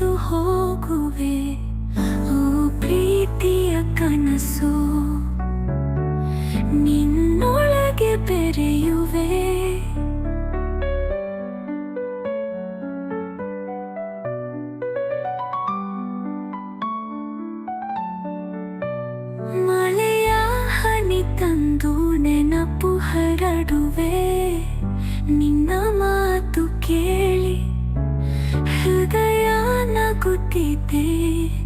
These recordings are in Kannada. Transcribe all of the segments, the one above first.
ಮರೆತು ಹೋಗುವೆ ಓ ಪ್ರೀತಿಯ ಕನಸು. ನಿನ್ನೊಳಗೆ ಬೆರೆಯುವೆ. ಮಳೆಯ ಹನಿ ತಂದು ನೆನಪು ಹರ ನಗುತ್ತಿದೆ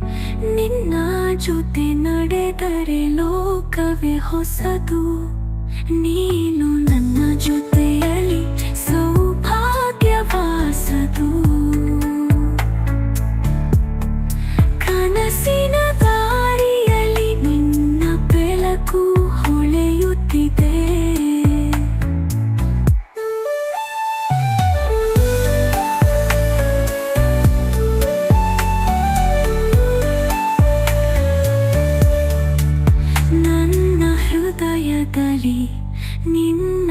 ನಿನ್ನ ಜೊತೆ ನಡೆದರೆ ಲೋಕವೇ ಹೊಸದು. ನೀನು ನನ್ನ ಜೊತೆಯಲ್ಲಿ ನಿನ್ನ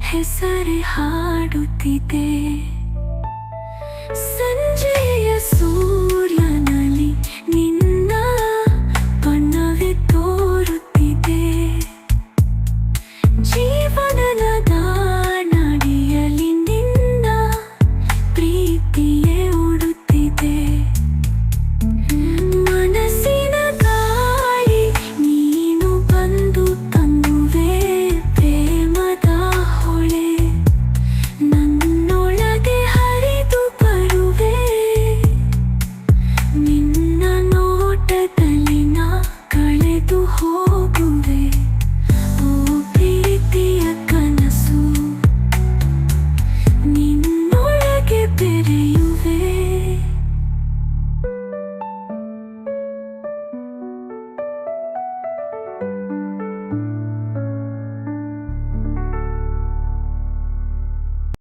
ಹೆಸರು ಹಾಡುತ್ತಿದೆ.